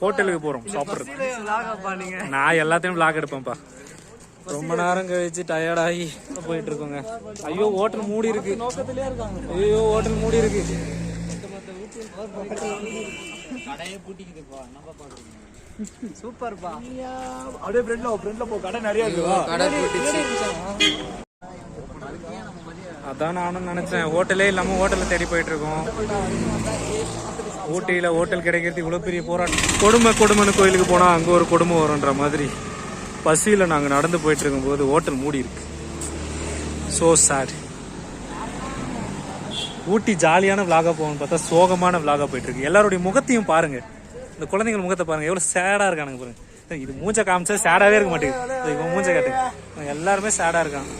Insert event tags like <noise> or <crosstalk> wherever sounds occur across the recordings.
ஹோட்டலுக்கு போறோம் சாப்பிடுறது நான் எல்லாத்தையும் vlog எடுப்பேன்ப்பா. ரொம்ப நேரம் கழிச்சு டயர்ட் ஆகி போயிட்டு இருக்கோங்க. ஐயோ ஹோட்டல் மூடி இருக்கு. ஐயோ ஹோட்டல் மூடி இருக்கு. அப்படியே ஃப்ரெண்ட்ல ஃப்ரெண்ட்ல போ கடை நிறைய இருக்குவா அதான் நானும் நினைச்சேன். ஹோட்டலே இல்லாம ஹோட்டல்ல தேடி போயிட்டு இருக்கோம். ஊட்டியில ஹோட்டல் கிடைக்கிறது இவ்வளவு பெரிய போராட்டம். கொடுமை கொடுமைன்னு கோயிலுக்கு போனா அங்க ஒரு கொடுமை வரும்ன்ற மாதிரி பசியில நாங்க நடந்து போயிட்டு இருக்கும்போது ஹோட்டல் மூடி இருக்கு. சோ சார் ஊட்டி ஜாலியான விலாகா போகணும்னு பார்த்தா சோகமான விளாகாக போயிட்டு இருக்கு. எல்லாருடைய முகத்தையும் பாருங்க. இந்த குழந்தைங்க முகத்தை பாருங்க. எவ்வளவு சேடா இருக்கானுங்க பாருங்க. இது மூஞ்ச காமிச்சா சேடாவே இருக்க மாட்டேங்குது. இவன் மூஞ்ச காட்டு எல்லாருமே சேடா இருக்கான்.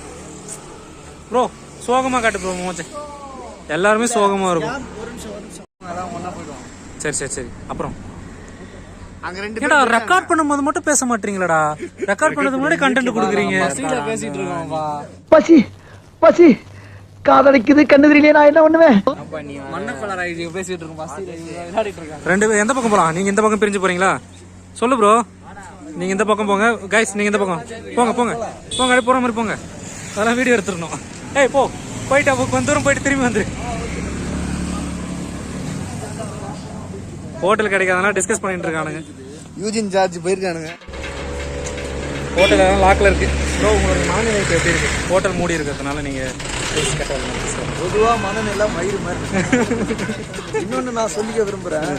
ப்ரோ சோகமா காட்டு ப்ரோ மூஞ்ச. எல்லாருமே சோகமா இருக்கும். சரி சரி சரி. அப்புறம்? அங்க ரெண்டு ஏடா ரெக்கார்ட் பண்ணும்போது மட்டும் பேச மாட்டீங்களாடா? ரெக்கார்ட் பண்ணதுக்கு முன்னாடி கண்டென்ட் கொடுக்குறீங்க. பேசிட்டு இருக்கோம்ப்பா பசி பசி. காதலிக்குது கண்ணு நான் என்ன பண்ணுவேன்? பேசிட்டு இருக்கோம் பஸ்தியில விளையாடிட்டு இருக்காங்க. ரெண்டு பேர் எந்த பக்கம் போலாம்? நீங்க இந்த பக்கம் பிரிஞ்சு போறீங்களா? சொல்லு ப்ரோ நீங்க இந்த பக்கம் போங்க. கைஸ் நீங்க இந்த பக்கம். போங்க போங்க. போங்க அப்படியே போற மாதிரி போங்க. அதெல்லாம் வீடியோ எடுத்துடணும். ஏய் போ. போயிட்டு அப்போ கொஞ்ச தூரம் போயிட்டு திரும்பி வந்துரு ஹோட்டல் கிடைக்காதனால டிஸ்கஸ் பண்ணிட்டு இருக்கானுங்க. Eugene George போயிருக்கானுங்க. ஹோட்டல் எல்லாம் லாக்ல இருக்கு. ப்ரோ உங்களுக்கு மனநிலை எப்படி இருக்கு? ஹோட்டல் மூடி இருக்கிறதுனால நீங்க பேசி கட்டாது பொதுவா மனநிலை மயிறு மாதிரி இன்னொன்னு நான் சொல்லிக்க விரும்புறேன்.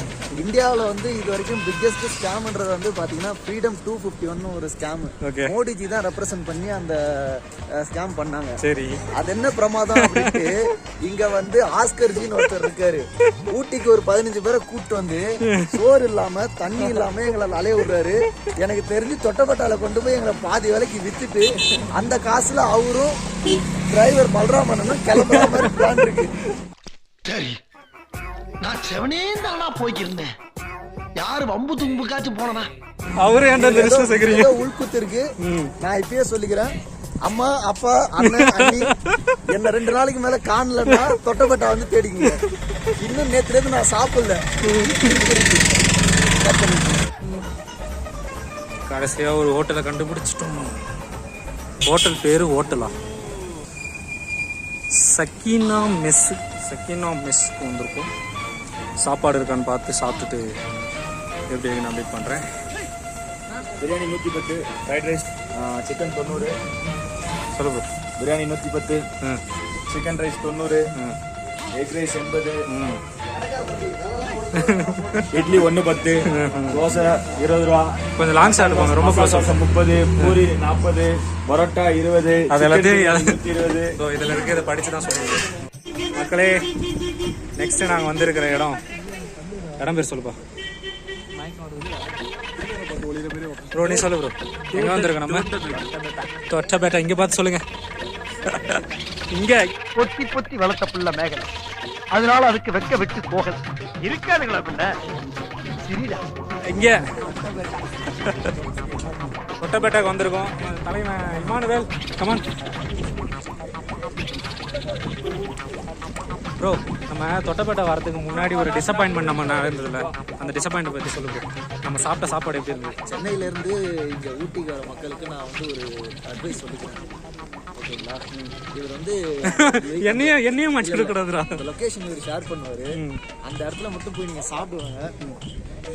இந்தியாவுல வந்து இது வரைக்கும் பிக்கெஸ்ட் ஸ்கேம்ன்றது வந்து பாத்தீங்கன்னா ஃப்ரீடம் டூ ஃபிஃப்டி ஒன்னு ஒரு ஸ்கேம். மோடிஜி தான் ரெப்ரசென்ட் பண்ணி அந்த ஸ்கேம் பண்ணாங்க. சரி. அது என்ன பிரமாதம் அப்படின்ட்டு இங்க வந்து ஆஸ்கர் ஜின்னு ஒருத்தர் இருக்காரு. ஊட்டிக்கு ஒரு பதினஞ்சு பேரை கூட்டு வந்து சோறு இல்லாம தண்ணி இல்லாம எங்களை அலைய விடுறாரு. எனக்கு தெரிஞ்சு தொட்டப்பட்டால கொண்டு போய் எங்களை பாதி வேலைக்கு வித்துட்டு அந்த காசுல அவரும் டிரைவர் பல்ராமனும் கிளம்புற மாதிரி பிளான் இருக்கு. சரி நான் செவனே தானா போய்க்கிருந்தேன். யாரு வம்பு தும்புக்காச்சும் போனனா அவரு ஏன்டா இந்த லிஸ்ட்ல சேர்க்குறீங்க உள்குத்து இருக்கு. நான் இப்பயே சொல்லிக்கிறேன். அம்மா அப்பா அண்ணன் அண்ணி என்ன ரெண்டு நாளைக்கு மேல காணலன்னா தொட்டப்பட்டா வந்து தேடிக்கங்க. இன்னும் நேத்துல இருந்து நான் சாப்பிடல. கடைசியா ஒரு ஹோட்டலை கண்டுபிடிச்சிட்டோம். ஹோட்டல் பேரு ஹோட்டலா? சக்கீனா மெஸ் சக்கீனா மெஸ்க்கு வந்திருக்கோம். சாப்பாடு இருக்கான்னு பார்த்து சாப்பிட்டுட்டு எப்படி இருக்குன்னு அப்டேட் பண்றேன். பிரியாணி நூற்றி பத்து ஃப்ரைட் ரைஸ் சிக்கன் தொண்ணூறு. சொல்லு. பிரியாணி நூற்றி பத்து சிக்கன் ரைஸ் தொண்ணூறு எக் ரைஸ் எண்பது <laughs> இட்லி ஒன்று பத்து தோசை இருபது ரூபா. கொஞ்சம் லாங் ஷாட் போங்க ரொம்ப க்ளோஸ் முப்பது பூரி நாற்பது பரோட்டா இருபது அது எல்லாத்தையும் இருபது. ஸோ இதில் இருக்க இதை படிச்சு தான் சொல்லுங்க. மக்களே நெக்ஸ்ட் நாங்கள் வந்திருக்கிற இடம். இடம் பேர் சொல்லுப்பா. ப்ரோ நீ சொல்லு ப்ரோ எங்க வந்திருக்கோம் நம்ம? தொட்டபேட்டா இங்க பார்த்து சொல்லுங்க. இங்க. பொத்தி பொத்தி வளர்த்த புள்ள மேகலை. அதனால அதுக்கு வெக்க விட்டு போகல இருக்காதுங்களா பின்ன? சிரிடா இங்க. தொட்டபேட்டாக்கு வந்திருக்கோம். தலைவன் இமானுவேல் கமான் ப்ரோ நம்ம தொட்டபேட்டை வரதுக்கு முன்னாடி ஒரு டிசப்பாயின்மெண்ட் நம்ம நடந்ததுல. அந்த டிசப்பாயின்ட் பத்தி சொல்லு bro. நம்ம சாப்பிட்ட சாப்பாடு எப்படி இருந்தது? சென்னையில இருந்து இங்க ஊட்டிக்கு வர மக்களுக்கு நான் வந்து ஒரு அட்வைஸ் சொல்லிக்கிறேன். ஓகேங்களா இவர் வந்து என்னையும் என்னையும் மச்சிட கூடாதுடா அந்த லொகேஷன் இவர் ஷேர் பண்ணுவாரு. அந்த இடத்துல மட்டும் போய் நீங்க சாப்பிடுவாங்க.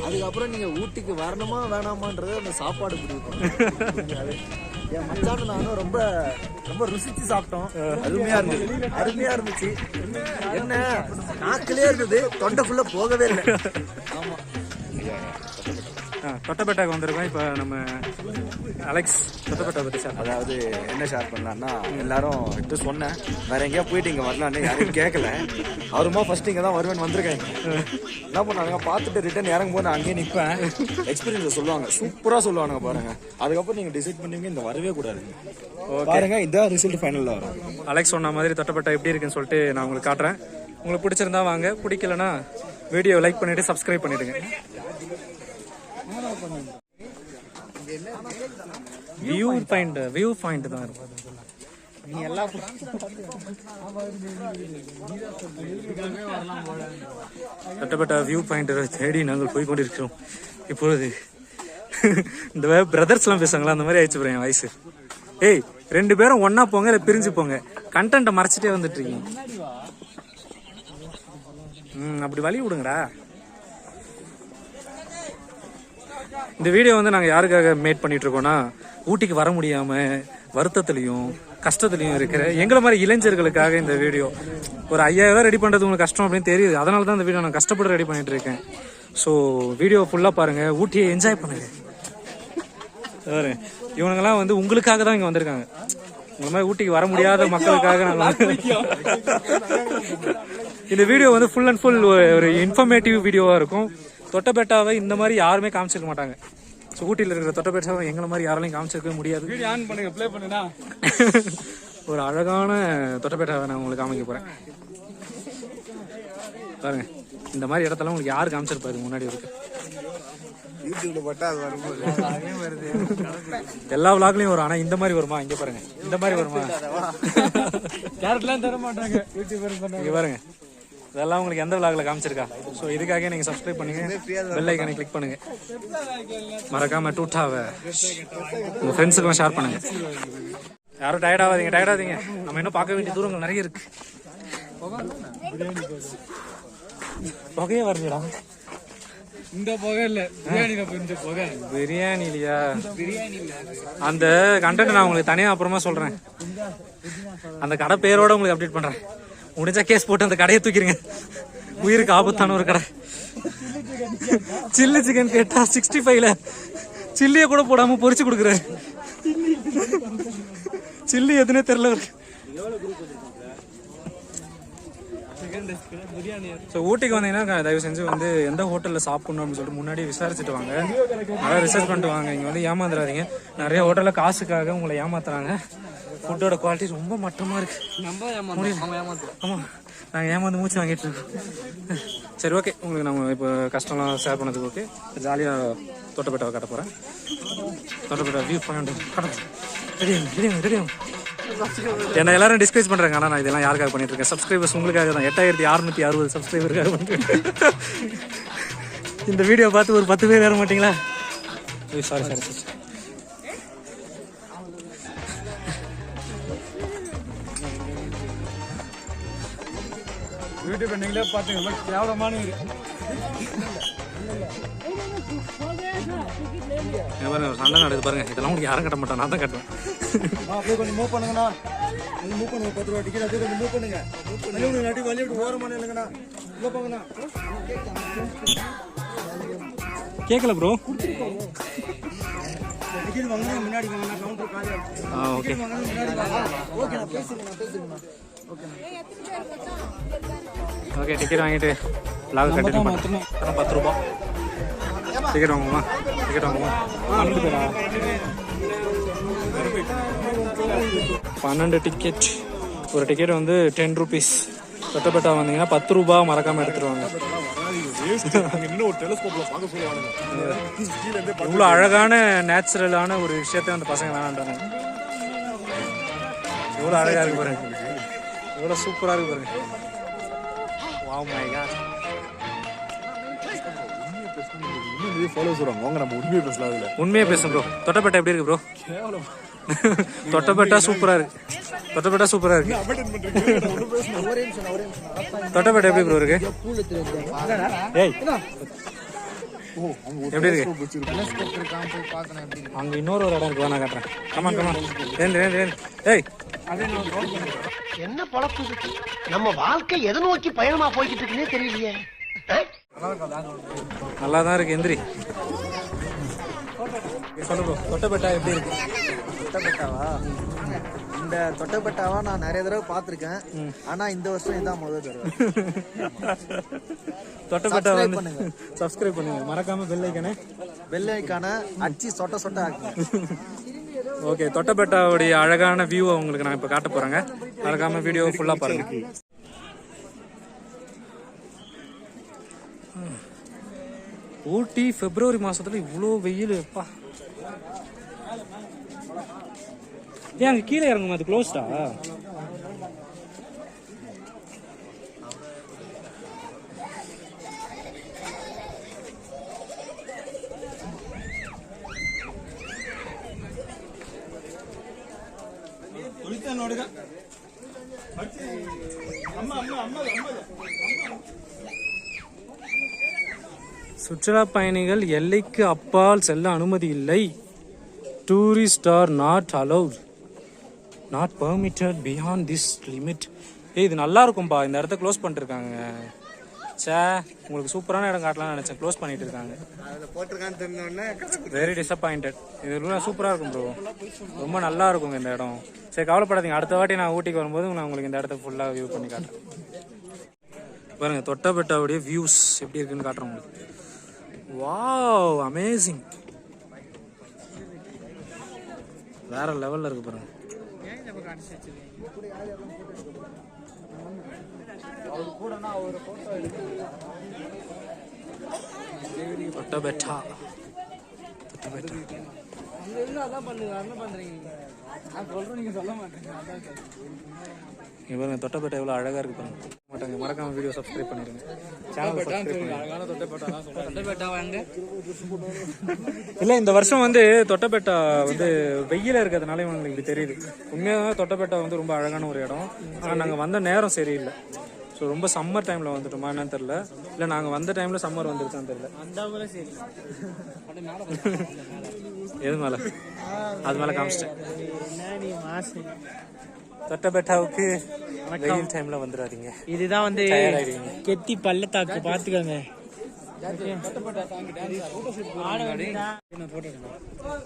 அதுக்கப்புறம் நீங்க ஊட்டிக்கு வரணுமா வேணாமான்றது அந்த சாப்பாடு முடிவு பண்ணுங்க <laughs> என் மச்சானும் நானும் ரொம்ப ரொம்ப ருசிச்சு சாப்பிட்டோம். அருமையா இருந்துச்சு. அருமையா இருந்துச்சு. என்ன? நாக்கிலே இருந்தது. தொண்டைக்குள்ள போகவே இல்லை. ஆமா. ஆ, தொட்டபேட்டாக்கு வந்திருக்கோம். இப்போ நம்ம அலெக்ஸ் தொட்டபேட்டா பத்தி சார். அதாவது என்ன ஷேர் பண்ணலாம்னா எல்லாரும் இது சொன்னேன். வேற எங்கேயா போயிட்டு இங்க வரலான்னு யாரும் கேட்கல அவருமா ஃபர்ஸ்ட் இங்க தான் வருவேன் வந்திருக்காங்க என்ன பண்ணாங்க? பார்த்துட்டு ரிட்டர்ன் இறங்கும் போது நான் அங்கேயே நிற்பேன் எக்ஸ்பீரியன்ஸ் சொல்லுவாங்க. சூப்பரா சொல்லுவாங்க பாருங்க. அதுக்கப்புறம் நீங்க டிசைட் பண்ணுவீங்க இந்த வரவே கூடாது. பாருங்க இதான் ரிசல்ட் ஃபைனல்ல வரும். அலெக்ஸ் சொன்ன மாதிரி தொட்டபேட்டா எப்படி இருக்குன்னு சொல்லிட்டு நான் உங்களுக்கு காட்டுறேன். உங்களுக்கு பிடிச்சிருந்தா வாங்க. பிடிக்கலனா வீடியோ லைக் பண்ணிட்டு சப்ஸ்கிரைப் பண்ணிடுங்க. வியூ பாயிண்ட் வியூ பாயிண்ட் தான் இருக்கும். நீ எல்லாம் கட்டப்பட்ட வியூ பாயிண்ட் தேடி நாங்கள் போய் கொண்டிருக்கிறோம் இப்பொழுது இந்த பிரதர்ஸ்லாம் பேசுவாங்களா? அந்த மாதிரி ஆயிடுச்சு என் வயசு. ஏய் ரெண்டு பேரும் ஒன்னா போங்க இல்லை பிரிஞ்சு போங்க. கண்டென்ட்டை மறைச்சிட்டே வந்துட்டு இருக்கீங்க. ம் அப்படி வழி விடுங்கடா. இந்த வீடியோ வந்து நாங்கள் யாருக்காக மேட் பண்ணிட்டு இருக்கோம்னா ஊட்டிக்கு வர முடியாம வருத்தத்துலையும் கஷ்டத்துலையும் இருக்கிற எங்களை மாதிரி இளைஞர்களுக்காக இந்த வீடியோ. ஒரு ஐயாயிரம் ரூபாய் ரெடி பண்ணுறது உங்களுக்கு கஷ்டம் அப்படின்னு தெரியுது. அதனால தான் இந்த வீடியோ நான் கஷ்டப்பட்டு ரெடி பண்ணிட்டு இருக்கேன். ஸோ வீடியோ ஃபுல்லாக பாருங்க. ஊட்டியை என்ஜாய் பண்ணுங்க. பாரு, இவனுங்கெல்லாம் வந்து உங்களுக்காக தான் இங்கே வந்திருக்காங்க. உங்களை மாதிரி ஊட்டிக்கு வர முடியாத மக்களுக்காக நாங்கள் இந்த வீடியோ வந்து ஃபுல் அண்ட் ஃபுல் ஒரு இன்ஃபர்மேட்டிவ் வீடியோவாக இருக்கும். தொட்டபெட்டாவை இந்த மாதிரி யாருமே காமிச்சிருக்க மாட்டாங்க. ஸோ ஊட்டியில் இருக்கிற தொட்டபெட்டாவை எங்களை மாதிரி யாராலையும் காமிச்சிருக்கவே முடியாது. வீடியோ ஆன் பண்ணுங்க ப்ளே பண்ணுனா ஒரு அழகான தொட்டபெட்டாவை நான் உங்களுக்கு காமிக்க போகிறேன் பாருங்க இந்த மாதிரி இடத்தெல்லாம் உங்களுக்கு யார் காமிச்சிருப்பாரு முன்னாடி இருக்கு? எல்லா விளாக்லயும் வரும். ஆனா இந்த மாதிரி வருமா? இங்க பாருங்க. இந்த மாதிரி வருமா? கேரட்லாம் தர மாட்டாங்க இங்க பாருங்க. இதெல்லாம் உங்களுக்கு எந்த விளாக்ல காமிச்சிருக்கா? ஸோ இதுக்காக நீங்க சப்ஸ்கிரைப் பண்ணுங்க. பெல் ஐக்கானை கிளிக் பண்ணுங்க. மறக்காம டூட்டாவை. உங்க ஃப்ரெண்ட்ஸுக்கெல்லாம் ஷேர் பண்ணுங்க. யாரும் டயர்ட் ஆகாதீங்க டயர்ட் ஆகாதீங்க. நம்ம இன்னும் பார்க்க வேண்டிய தூரங்கள் நிறைய இருக்கு. புகையே வருதுடா இந்த புகை இல்ல. புகை. பிரியாணி இல்லையா? பிரியாணி அந்த கண்டென்ட் நான் உங்களுக்கு தனியா அப்புறமா சொல்றேன். அந்த கடை பேரோட உங்களுக்கு அப்டேட் பண்றேன். முடிஞ்சா கேஸ் போட்டு அந்த கடையை தூக்கிடுங்க உயிருக்கு ஆபத்தான ஒரு கடை. சில்லி சிக்கன் கேட்டா சிக்ஸ்டி ஃபைவ்ல சில்லியை கூட போடாம பொறிச்சு கொடுக்குறாரு. சில்லி எதுனே தெரியல ஸோ ஊட்டிக்கு வந்தீங்கன்னா தயவு செஞ்சு வந்து எந்த ஹோட்டலில் சாப்பிடணும் அப்படின்னு சொல்லிட்டு முன்னாடி விசாரிச்சுட்டு வாங்க. நல்லா ரிசர்ச் பண்ணிட்டு வாங்க. இங்கே வந்து ஏமாந்துடாதீங்க நிறைய ஹோட்டலில் காசுக்காக உங்களை ஏமாத்துறாங்க. ஃபுட்டோட குவாலிட்டி ரொம்ப மட்டமாக இருக்கு. நம்ம ஏமாத்தோம் ஆமாம் நாங்கள் ஏமாந்து. மூச்சு வாங்கிட்டு இருக்கோம். சரி ஓகே உங்களுக்கு நம்ம இப்போ கஷ்டம்லாம் ஷேர் பண்ணதுக்கு ஓகே ஜாலியாக தொட்டப்பேட்டாவை கட்ட போகிறேன் Doddabetta view point ready ready ready என்ன எல்லாரும் டிஸ்கஸ் பண்றாங்க. ஆனா நான் இதெல்லாம் யாருக்காக பண்ணிட்டு இருக்கேன்? சப்ஸ்கிரைபர்ஸ் உங்களுக்காக தான். எட்டாயிரத்தி அறுநூத்தி அறுபது சப்ஸ்கிரைபருக்காக பண்ணிட்டு இந்த வீடியோ பார்த்து ஒரு பத்து பேர் வர மாட்டீங்களா? சாரி சாரி சாரி யூடியூப் நீங்களே பாத்துங்க ரொம்ப கேவலமான பாருங்க ஒரு சண்டை நடக்குது பாருங்க. இதெல்லாம் உங்களுக்கு யாரும் கட்ட மாட்டேன் நான் தான் கட்டுவேன். கொஞ்சம் மூவ் பண்ணுங்கண்ணா. கொஞ்சம் மூவ் பண்ணுங்க பத்து ரூபா டிக்கெட் அப்படியே கொஞ்சம் மூவ் பண்ணுங்க. வழி விடுங்க நட்டி வழி விட்டு ஓரமான இல்லைங்கண்ணா. உள்ள போங்கண்ணா. கேட்கல ப்ரோ டிக்கெட் வாங்கினா முன்னாடி வாங்கண்ணா கவுண்டர் காலியா இருக்கு ஆ ஓகே வாங்கினா முன்னாடி வாங்க. ஓகேண்ணா பேசுங்கண்ணா பேசுங்கண்ணா ஓகே டிக்கெட் வாங்கிட்டு லாக் கண்டினியூ பத்து ரூபா. டிக்கெட் வாங்குமா டிக்கெட் வாங்குமா பன்னெண்டு பேரா? பன்னெண்டு டிக்கெட் ஒரு டிக்கெட் வந்து டென் ருபீஸ் தொட்டப்பட்டா வந்தீங்கன்னா பத்து ரூபா மறக்காம எடுத்துருவாங்க. இவ்வளோ அழகான நேச்சுரலான ஒரு விஷயத்த அந்த பசங்க வேணான்றாங்க எவ்வளோ அழகா இருக்கு பாருங்க. எவ்வளோ சூப்பரா இருக்கு பாருங்க. Oh மை காட் உண்மையை உண்மையா பேசுங்க ப்ரோ தொட்டப்பேட்டா எப்படி இருக்கு ப்ரோ தொட்டப்பேட்டா சூப்பரா இருக்கு. தொட்டப்பேட்டா சூப்பரா இருக்கு. ஒரே எப்படி ப்ரோ இருக்கு? ஏய். எப்படி இருக்கு? அங்க இன்னொரு ஒரு இடம் இருக்கு நான் காட்டுறேன். கமான் கமான் ஏய். என்ன பழப்பு? நம்ம வாழ்க்கை எதை நோக்கி பயணமா போய்கிட்டு இருக்குன்னே தெரியலையே? நல்லா தான் இருக்கு எந்திரி. சொல்லு ப்ரோ தொட்டப்பேட்டா எப்படி இருக்கு? தொட்டப்பட்டாவா? இந்த தொட்டப்பட்டாவா நான் நிறைய தடவை பார்த்துருக்கேன். ஆனா இந்த வருஷம் இதான் முதல் தடவை. தொட்டப்பேட்டா பண்ணுங்க. சப்ஸ்கிரைப் பண்ணுங்க. மறக்காம பெல் ஐக்கனே வெள்ளைக்கான அச்சி சொட்ட சொட்ட ஆக்குங்க. ஓகே தொட்டபெட்டாவுடைய அழகான வியூவை உங்களுக்கு நான் இப்போ காட்ட போகிறேங்க மறக்காம வீடியோ ஃபுல்லாக பாருங்க. ஊட்டி பிப்ரவரி மாதத்தில் இவ்வளோ வெயில் எப்பா ஏன் அங்கே கீழே இறங்குமா? அது க்ளோஸ்டா சுற்றுலா பயணிகள் எல்லைக்கு அப்பால் செல்ல அனுமதி இல்லை. Tourist are not allowed not permitted beyond this limit ஏய் இது நல்லா இருக்கும்பா. இந்த இடத்த க்ளோஸ் பண்ணிருக்காங்க சே உங்களுக்கு சூப்பரான இடம் காட்டலாம்னு நினைச்சேன். க்ளோஸ் பண்ணிட்டு இருக்காங்க வெரி டிசப்பாயிண்டட் இது சூப்பராக இருக்கும் ப்ரோ ரொம்ப நல்லா இருக்குங்க இந்த இடம். சரி கவலைப்படாதீங்க. அடுத்த வாட்டி நான் ஊட்டிக்கு வரும்போது நான் உங்களுக்கு இந்த இடத்த ஃபுல்லாக வியூ பண்ணி காட்டுறேன். பாருங்க தொட்டபெட்டாவுடைய வியூஸ் எப்படி இருக்குன்னு காட்டுறேன் உங்களுக்கு. வாவ் அமேசிங் வேற லெவல்ல இருக்கு பாருங்க. பட்ட பெட்டா பெட்டா தொட்டபெட்டா தொட்டபெட்டா இங்க பாருங்க தொட்டபெட்டா எவ்வளவு அழகா இருக்கு பாருங்க. மாட்டாங்க. மறக்காம வீடியோ சப்ஸ்கிரைப் பண்ணிருங்க. சேனல் சப்ஸ்கிரைப் பண்ணுங்க இல்ல இந்த வருஷம் வந்து தொட்டபெட்டா வந்து வெயில இருக்கிறதுனால இவங்களுக்கு இப்படி தெரியுது. உண்மையாக தொட்டபெட்டா வந்து ரொம்ப அழகான ஒரு இடம். ஆனா நாங்க வந்த நேரம் சரியில்லை. ஸோ ரொம்ப சம்மர் டைம்ல வந்துட்டோமா என்னன்னு தெரியல. இல்ல நாங்க வந்த டைம்ல சம்மர் வந்துருச்சான்னு தெரியல. எது மேல? அது மேல காமிச்சிட்டேன். தொட்டபெட்டாவுக்கு வெயில் டைம்ல வந்துடாதீங்க. இதுதான் வந்து. கெத்தி பள்ளத்தாக்கு பாத்துக்கோங்க.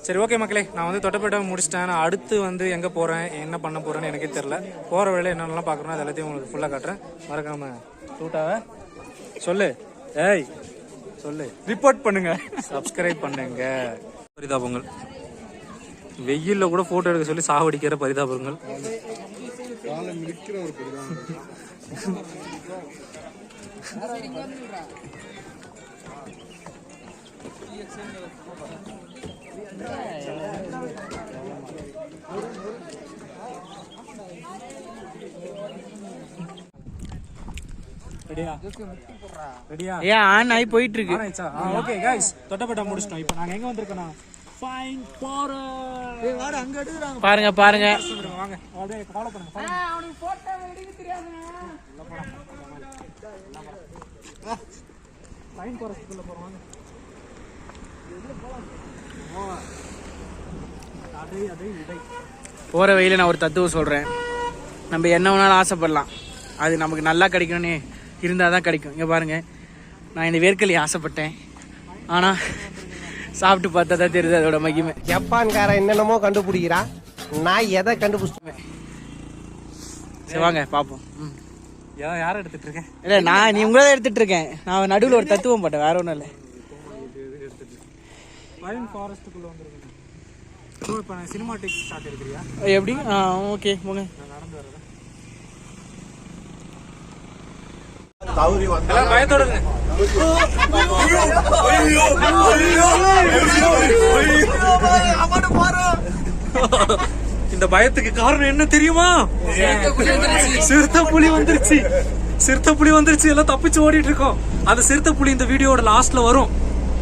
சரி ஓகே மக்களே நான் வந்து தொட்டப்பேட்டை முடிச்சிட்டேன். நான் அடுத்து வந்து எங்க போறேன் என்ன பண்ண போறேன்னு எனக்கே தெரியல. போற வேலை என்னென்னலாம் பார்க்கணும் அது எல்லாத்தையும் உங்களுக்கு ஃபுல்லா காட்டுறேன். மறக்காம டூட்டாவ சொல்லு. ஏய் சொல்லு. ரிப்போர்ட் பண்ணுங்க. சப்ஸ்கிரைப் பண்ணுங்க. பரிதாபங்கள். வெயில்ல கூட போட்டோ எடுக்க சொல்லி சாவடிக்கிற பரிதாபங்கள். ஏன் ஆன் ஆகி போயிட்டு ஓகே கைஸ் தொட்டப்பட்ட முடிச்சிட்டோம். இப்போ நாங்க எங்க வந்திருக்கோம்னா ஃபைன் போறோம். பாருங்க பாருங்க. வாங்க. ஃபாலோ பண்ணுங்க ஃபைன் போற வழியில நான் ஒரு தத்துவம் சொல்றேன். நம்ம என்ன வேணாலும் ஆசைப்படலாம். அது நமக்கு நல்லா கிடைக்கணும்னு இருந்தால் தான் கிடைக்கும். இங்க பாருங்க. நான் இந்த வேர்க்கலி ஆசைப்பட்டேன். ஆனா சாப்பிட்டு பார்த்தா தான் தெரியுது அதோட மகிமை. ஜப்பான்காரன் என்னென்னமோ கண்டுபிடிக்கிறான். நான் எதை கண்டுபிடிச்சேன் சரி வாங்க பார்ப்போம். ம். யாரை எடுத்துட்டு இருக்கேன்? இல்ல நான் நீ உங்களை தான் எடுத்துட்டு இருக்கேன். நான் நடுவில் ஒரு தத்துவம் போட்டேன். வேற ஒன்றும் இல்லை. ஃபைன் ஃபாரஸ்ட்டுக்குள்ள வந்திருக்கேன் ஸோ இப்போ நான் சினிமாட்டிக் ஷாட் எடுக்கிறியா? எப்படி? ஆ ஓகே போங்க. எல்லாம் பயத்தோட இருங்க. இந்த பயத்துக்கு காரணம் என்ன தெரியுமா? சிறுத்தை புலி வந்துருச்சு. சிறுத்தை புலி வந்துருச்சு. எல்லாம் தப்பிச்சு ஓடிட்டு இருக்கோம். அந்த சிறுத்தை புலி இந்த வீடியோட லாஸ்ட்ல வரும்.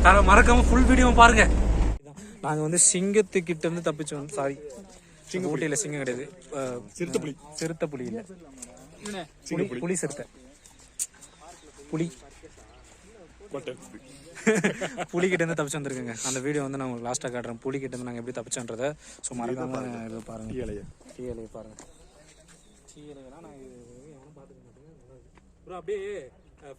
தர- மறக்காம ஃபுல் வீடியோ பாருங்க. நாங்க வந்து சிங்கத்துக்கிட்ட இருந்து தப்பிச்சு வந்து சாரி ஊட்டியில சிங்கம் கிடையாது. சிறுத்தை புலி. சிறுத்தை புலி இல்ல. புலி புலி. சிறுத்தை. புலி. புலி. கிட்ட இருந்து தப்பிச்சு வந்திருக்குங்க. அந்த வீடியோ வந்து நான் உங்களுக்கு லாஸ்டா காட்டுறேன். புலி கிட்ட இருந்து நாங்க எப்படி தப்பிச்சோன்றத. ஸோ மறக்காம இது பாருங்க. டீ இலைய பாருங்க. அப்படியே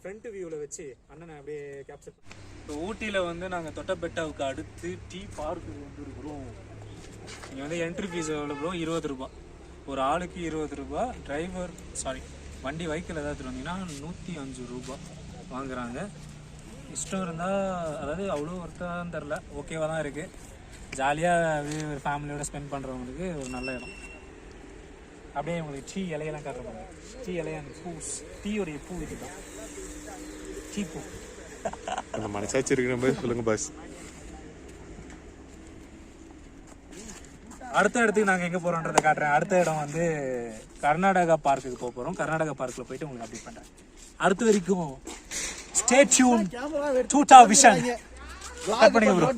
ஃப்ரண்ட் வியூவில் வச்சு அண்ணனை அப்படியே கேப்சர் இப்போ ஊட்டியில் வந்து நாங்கள் தொட்டபெட்டாவுக்கு அடுத்து டீ பார்க்கு வந்துருக்குறோம் நீங்கள் இங்கே வந்து என்ட்ரி ஃபீஸ் எவ்வளோ ப்ரோ இருபது ரூபா. ஒரு ஆளுக்கு இருபது ரூபா. டிரைவர் சாரி வண்டி வைக்கில் ஏதாவது வந்தீங்கன்னா நூற்றி அஞ்சு ரூபா வாங்குறாங்க. இஷ்டம் இருந்தால் அதாவது அவ்வளோ ஒருத்தான் தெரில. ஓகேவாக தான் இருக்குது ஜாலியாக அப்படியே ஒரு ஃபேமிலியோட ஸ்பெண்ட் பண்ணுறவங்களுக்கு ஒரு நல்ல இடம். அப்படியே உங்களுக்கு டீ இலையெல்லாம் காட்டுறாங்க டீ இலையான அந்த பூ டீயோடைய பூ இதுதான் டீ பூ. <laughs> அந்த மனசாட்சி இருக்கிற மாதிரி சொல்லுங்க பாஸ் அடுத்த இடத்துக்கு நாங்கள் எங்கே போகிறோன்றதை காட்டுறேன். அடுத்த இடம் வந்து கர்நாடகா பார்க்குக்கு போக போகிறோம் கர்நாடகா பார்க்கில் போயிட்டு உங்களுக்கு அப்டேட் பண்ணுறேன் அடுத்த வரைக்கும் ஸ்டே டியூன் டூட்டா விஷன் கட் பண்ணிக்க ப்ரோ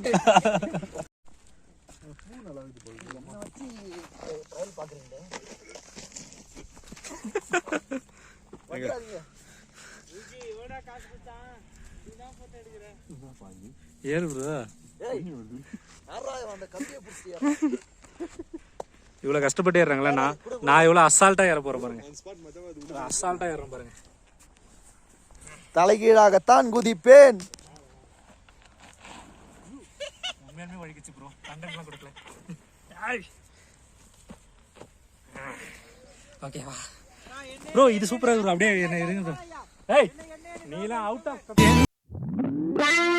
ஏறு ப்ரோ இவ்வளோ கஷ்டப்பட்டு ஏறுறாங்களா நான் நான் இவ்வளோ அசால்ட்டாக ஏற போகிறேன் பாருங்க. அசால்ட்டாக ஏறுறேன் பாருங்க. தலைகீழாகத்தான் குதிப்பேன். உண்மையாலுமே ப்ரோ கண்டென்ட்லாம் கொடுக்கல. ஓகேவா ப்ரோ இது சூப்பராக ப்ரோ அப்படியே என்ன இருங்க. ஏய் நீலாம் அவுட் ஆஃப் Bye.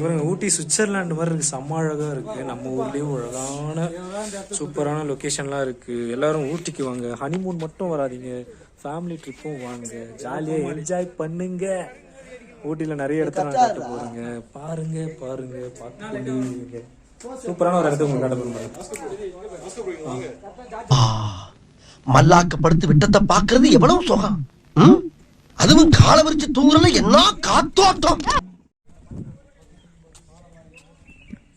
பாருங்க ஊட்டி சுவிட்சர்லாந்து மாதிரி இருக்கு. செம்ம அழகா இருக்கு. நம்ம ஊர்லயும் அழகான சூப்பரான லொகேஷன்லாம் இருக்கு. எல்லாரும் ஊட்டிக்கு வாங்க. ஹனிமூன் மட்டும் வராதீங்க. ஃபேமிலி ட்ரிப்பும் வாங்க. ஜாலியா என்ஜாய் பண்ணுங்க. ஊட்டில நிறைய இடத்த நான் காட்ட போறேங்க. பாருங்க பாருங்க பார்த்து. சூப்பரான ஒரு இடத்த உங்களுக்கு காட்ட போறேன் மல்லாக்க படுத்து விட்டத்தை பாக்குறது எவ்வளவு சுகம்? அதுவும் கால விரிச்சு தூங்குறதுல என்ன காத்தோட்டம்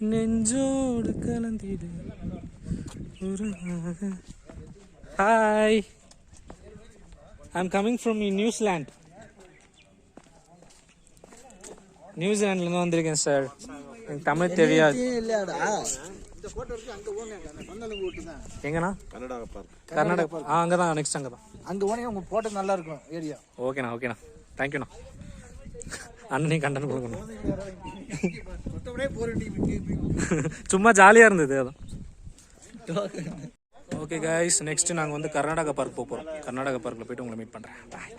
நெஞ்சோடு கலந்திடு hi I am coming from New Zealand நியூசிலாண்ட்லேருந்து வந்திருக்கேன் சார் எனக்கு தமிழ் தெரியாது. இந்த போட்டோ இருக்கு அங்க போங்க அந்த பந்தலுக்கு விட்டு தான் எங்கண்ணா? கர்நாடகா பார்க் கர்நாடகா ஆ அங்கே தான் நெக்ஸ்ட் அங்கே தான் அங்க போனீங்க உங்க போட்டோ நல்லா இருக்கும் ஏரியா ஓகேண்ணா ஓகேண்ணா. தேங்க்யூண்ணா அண்ணனே கண்டன் கொடுக்கணும். சும்மா ஜாலியாக இருந்தது அதான். ஓகே கைஸ் நெக்ஸ்ட் நாங்கள் வந்து கர்நாடகா பார்க் போக போகிறோம் கர்நாடகா பார்க்கில் போயிட்டு உங்களை மீட் பண்ணுறேன் பாய்